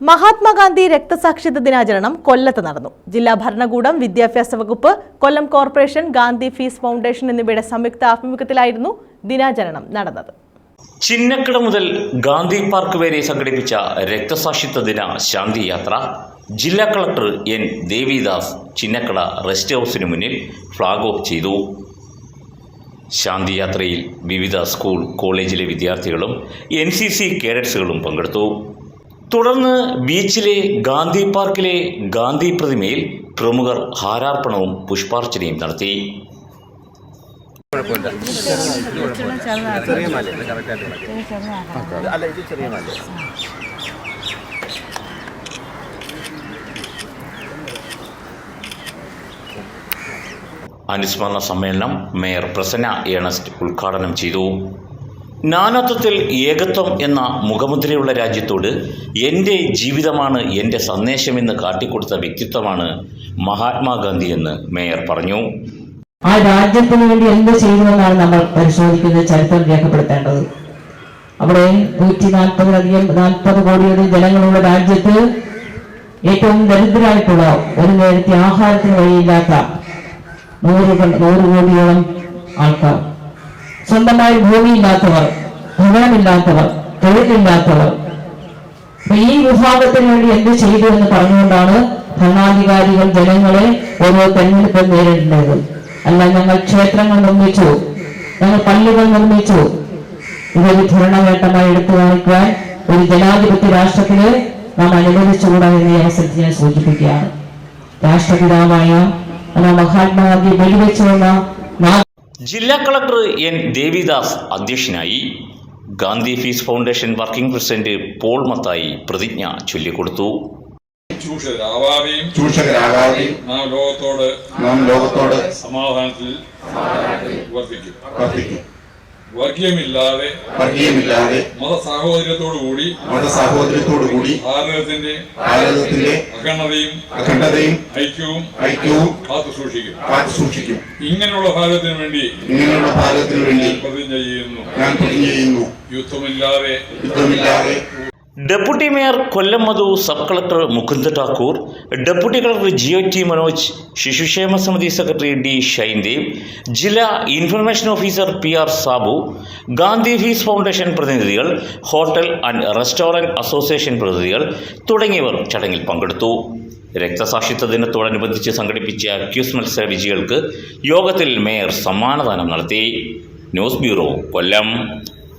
മഹാത്മാഗാന്ധി രക്തസാക്ഷിത്വ ദിനാചരണം കൊല്ലത്ത് നടന്നു. ജില്ലാ ഭരണകൂടം വിദ്യാഭ്യാസ വകുപ്പ് Kollam corporation Gandhi peace foundation എന്നിവയുടെ സംയുക്ത ആഭിമുഖ്യത്തിലായിരുന്നു ദിനാചരണം നടന്നത്. ചിന്നക്കട മുതൽ ഗാന്ധി പാർക്ക് വരെ സംഘടിപ്പിച്ച രക്തസാക്ഷിത്വ ദിന ശാന്തിയാത്ര ജില്ലാ collector N. Devidas Chinnakkada rest ഹൗസിന് മുന്നിൽ ഫ്ളാഗ് ഓഫ് ചെയ്തു. ശാന്തിയാത്രയിൽ വിവിധ സ്കൂൾ കോളേജിലെ വിദ്യാർത്ഥികളും എൻ സി സി കേഡറ്റ്സുകളും പങ്കെടുത്തു. തുടർന്ന് ബീച്ചിലെ ഗാന്ധി പാർക്കിലെ ഗാന്ധി പ്രതിമയിൽ പ്രമുഖർ ഹാരാർപ്പണവും പുഷ്പാർച്ചനയും നടത്തി. അനുസ്മരണ സമ്മേളനം മേയർ പ്രസന്ന ഏണസ്റ്റ് ഉദ്ഘാടനം ചെയ്തു. നാനാത്വത്തിൽ ഏകത്വം എന്ന മുഖമുദ്രയുള്ള രാജ്യത്തോട് എന്റെ ജീവിതമാണ് എന്റെ സന്ദേശമെന്ന് കാട്ടിക്കൊടുത്ത വ്യക്തിത്വമാണ് മഹാത്മാഗാന്ധി എന്ന് മേയർ പറഞ്ഞു. ആ രാജ്യത്തിന് വേണ്ടി എന്ത് ചെയ്തുവെന്നാണ് നമ്മൾ പരിശോധിക്കുന്നത് ചരിത്രം രേഖപ്പെടുത്തേണ്ടത്. അവിടെ നൂറ്റി നാൽപ്പതിലധികം നാൽപ്പത് കോടിയുടെ ജനങ്ങളുള്ള രാജ്യത്ത് ഏറ്റവും ദരിദ്രരായിട്ടുള്ള ഒരു നേരത്തെ ആഹാരത്തിന് വഴിയില്ലാത്ത നൂറ് നൂറ് കോടിയോളം ആൾക്കാർ. സ്വന്തമായി ഭൂമിയില്ലാത്തവർ ഭവനമില്ലാത്തവർ തൊഴിലില്ലാത്തവർ. ഈ വിഭാഗത്തിന് വേണ്ടി എന്ത് ചെയ്തു എന്ന് പറഞ്ഞുകൊണ്ടാണ് ഭരണാധികാരികൾ ജനങ്ങളെ ഓരോ തെരഞ്ഞെടുപ്പും നേരിടേണ്ടത്. അല്ല ഞങ്ങൾ ക്ഷേത്രങ്ങൾ നിർമ്മിച്ചു. ഞങ്ങൾ പള്ളികൾ നിർമ്മിച്ചു. ഇതൊരു ഭരണനേട്ടമായി എടുത്തു കാണിക്കാൻ ഒരു ജനാധിപത്യ രാഷ്ട്രത്തിന് നാം അനുവദിച്ചുകൂടാ എന്ന അവസരത്തിൽ ഞാൻ സൂചിപ്പിക്കുകയാണ്. രാഷ്ട്രപിതാവായ മഹാത്മാഗാന്ധി വെടിവെച്ചു വന്ന ജില്ലാ കളക്ടർ എൻ ദേവിദാസ് അധ്യക്ഷനായി Gandhi peace foundation working president Paul Mathai പ്രതിജ്ഞ ചൊല്ലിക്കൊടുത്തു. ചൂഷകരാവാതെയും ചൂഷകരാകാതെയും നാം ലോകത്തോട് നാം ലോകത്തോട് സമാധാനത്തിൽ വർദ്ധിക്കും. വർദ്ധിക്കും. വർഗീയമില്ലാതെ വർഗീയമില്ലാതെ മതസാഹോദര്യത്തോടുകൂടി മതസാഹോദര്യത്തോടുകൂടി ഭാരതത്തിന്റെ ഭാരതത്തിന്റെ അഖണ്ഡതയും അഖണ്ഡതയും ഐക്യവും ഐക്യവും കാത്തു സൂക്ഷിക്കും കാത്തു സൂക്ഷിക്കും ഇങ്ങനെയുള്ള ഭാരതത്തിന് വേണ്ടി ഇങ്ങനെയുള്ള ഭാരതത്തിന് വേണ്ടി പ്രതിജ്ഞ ചെയ്യുന്നു. ഞാൻ പ്രതിജ്ഞ ചെയ്യുന്നു. യുദ്ധമില്ലാതെ യുദ്ധമില്ലാതെ deputy mayor Kollam Madhu sub collector Mukunda Thakur deputy collector G O T Manoj ശിശുക്ഷേമ സമിതി സെക്രട്ടറി ഡി ഷൈൻദേവ് ജില്ലാ information officer P R Sabu Gandhi peace foundation പ്രതിനിധികൾ ഹോട്ടൽ ആൻഡ് റെസ്റ്റോറന്റ് അസോസിയേഷൻ പ്രതിനിധികൾ തുടങ്ങിയവർ ചടങ്ങിൽ പങ്കെടുത്തു. രക്തസാക്ഷിത്വ ദിനത്തോടനുബന്ധിച്ച് സംഘടിപ്പിച്ച ക്യൂസ് മത്സര വിജയികൾക്ക് യോഗത്തിൽ മേയർ സമ്മാനദാനം നടത്തി. News bureau Kollam.